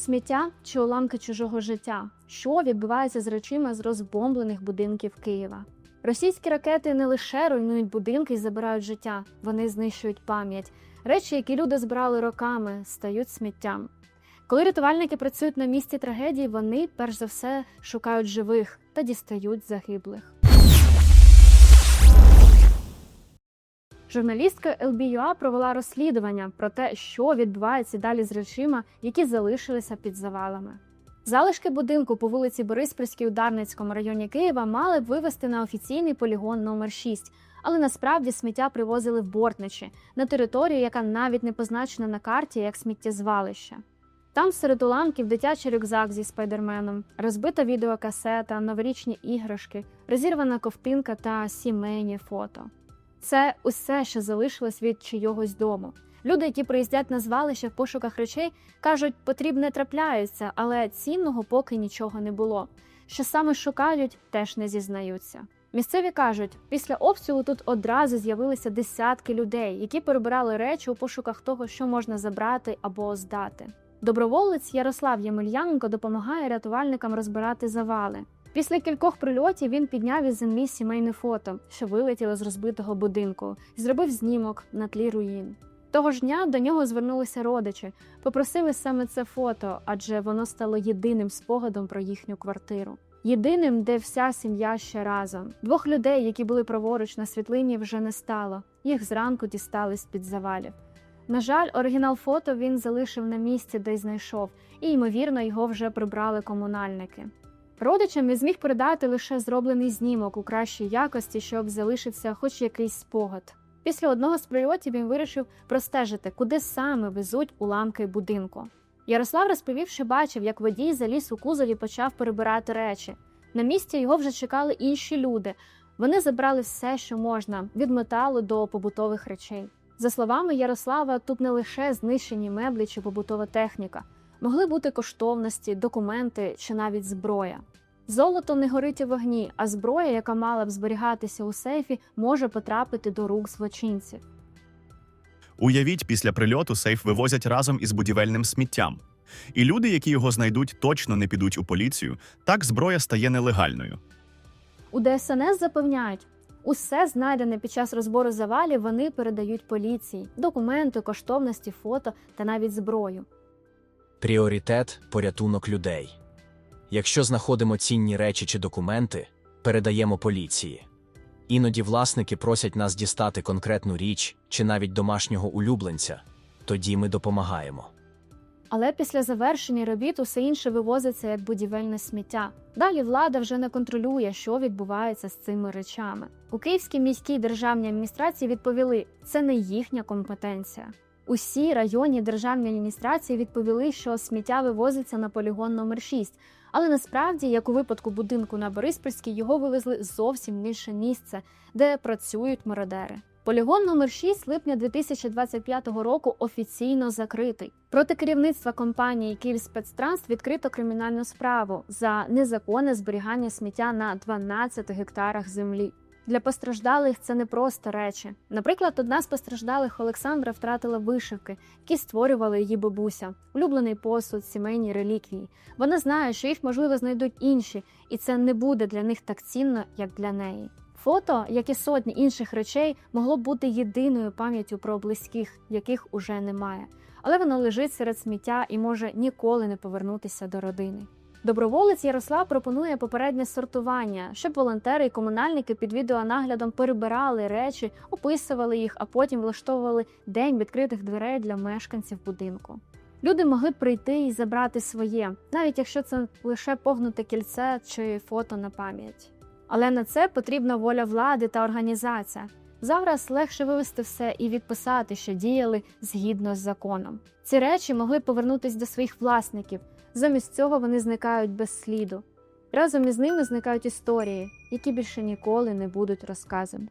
Сміття чи уламки чужого життя, що відбувається з речима з розбомблених будинків Києва. Російські ракети не лише руйнують будинки і забирають життя, вони знищують пам'ять. Речі, які люди збирали роками, стають сміттям. Коли рятувальники працюють на місці трагедії, вони перш за все шукають живих та дістають загиблих. Журналістка LBUA провела розслідування про те, що відбувається далі з речима, які залишилися під завалами. Залишки будинку по вулиці Бориспільській у Дарницькому районі Києва мали б вивезти на офіційний полігон номер 6 але насправді сміття привозили в Бортничі на територію, яка навіть не позначена на карті як сміттєзвалище. Там серед уламків дитячий рюкзак зі спайдерменом, розбита відеокасета, новорічні іграшки, розірвана ковтинка та сімейні фото. Це усе, що залишилось від чийогось дому. Люди, які приїздять на звалище в пошуках речей, кажуть, потрібне трапляються, але цінного поки нічого не було. Що саме шукають, теж не зізнаються. Місцеві кажуть, після обстрілу тут одразу з'явилися десятки людей, які перебирали речі у пошуках того, що можна забрати або здати. Доброволець Ярослав Ємельяненко допомагає рятувальникам розбирати завали. Після кількох прильотів він підняв із землі сімейне фото, що вилетіло з розбитого будинку, і зробив знімок на тлі руїн. Того ж дня до нього звернулися родичі, попросили саме це фото, адже воно стало єдиним спогадом про їхню квартиру. Єдиним, де вся сім'я ще разом. Двох людей, які були праворуч на світлині, вже не стало. Їх зранку дістали з під завалів. На жаль, оригінал фото він залишив на місці, де й знайшов, і ймовірно, його вже прибрали комунальники. Родичам він зміг передати лише зроблений знімок у кращій якості, щоб залишився хоч якийсь спогад. Після одного з прильотів він вирішив простежити, куди саме везуть уламки будинку. Ярослав розповів, що бачив, як водій заліз у кузов і почав перебирати речі. На місці його вже чекали інші люди. Вони забрали все, що можна, від металу до побутових речей. За словами Ярослава, тут не лише знищені меблі чи побутова техніка, могли бути коштовності, документи чи навіть зброя. Золото не горить у вогні, а зброя, яка мала б зберігатися у сейфі, може потрапити до рук злочинців. Уявіть, після прильоту сейф вивозять разом із будівельним сміттям. І люди, які його знайдуть, точно не підуть у поліцію. Так зброя стає нелегальною. У ДСНС запевняють, усе знайдене під час розбору завалів вони передають поліції: документи, коштовності, фото та навіть зброю. Пріоритет порятунок людей. Якщо знаходимо цінні речі чи документи, передаємо поліції. Іноді власники просять нас дістати конкретну річ чи навіть домашнього улюбленця. Тоді ми допомагаємо. Але після завершення робіт усе інше вивозиться як будівельне сміття. Далі влада вже не контролює, що відбувається з цими речами. У Київській міській державній адміністрації відповіли, це не їхня компетенція. Усі районні державні адміністрації відповіли, що сміття вивозиться на полігон номер 6 але насправді, як у випадку будинку на Бориспільській, його вивезли зовсім в інше місце, де працюють мародери. Полігон номер 6 липня 2025 року офіційно закритий. Проти керівництва компанії «Київспецтранс» відкрито кримінальну справу за незаконне зберігання сміття на 12 гектарах землі. Для постраждалих це не просто речі. Наприклад, одна з постраждалих Олександра втратила вишивки, які створювали її бабуся, улюблений посуд, сімейні реліквії. Вона знає, що їх можливо знайдуть інші, і це не буде для них так цінно, як для неї. Фото, як і сотні інших речей, могло бути єдиною пам'яттю про близьких, яких уже немає. Але воно лежить серед сміття і може ніколи не повернутися до родини. Доброволець Ярослав пропонує попереднє сортування, щоб волонтери і комунальники під відеонаглядом перебирали речі, описували їх, а потім влаштовували день відкритих дверей для мешканців будинку. Люди могли прийти і забрати своє, навіть якщо це лише погнуте кільце чи фото на пам'ять. Але на це потрібна воля влади та організація. Зараз легше вивести все і відписати, що діяли згідно з законом. Ці речі могли повернутися до своїх власників. Замість цього вони зникають без сліду. Разом із ними зникають історії, які більше ніколи не будуть розказами.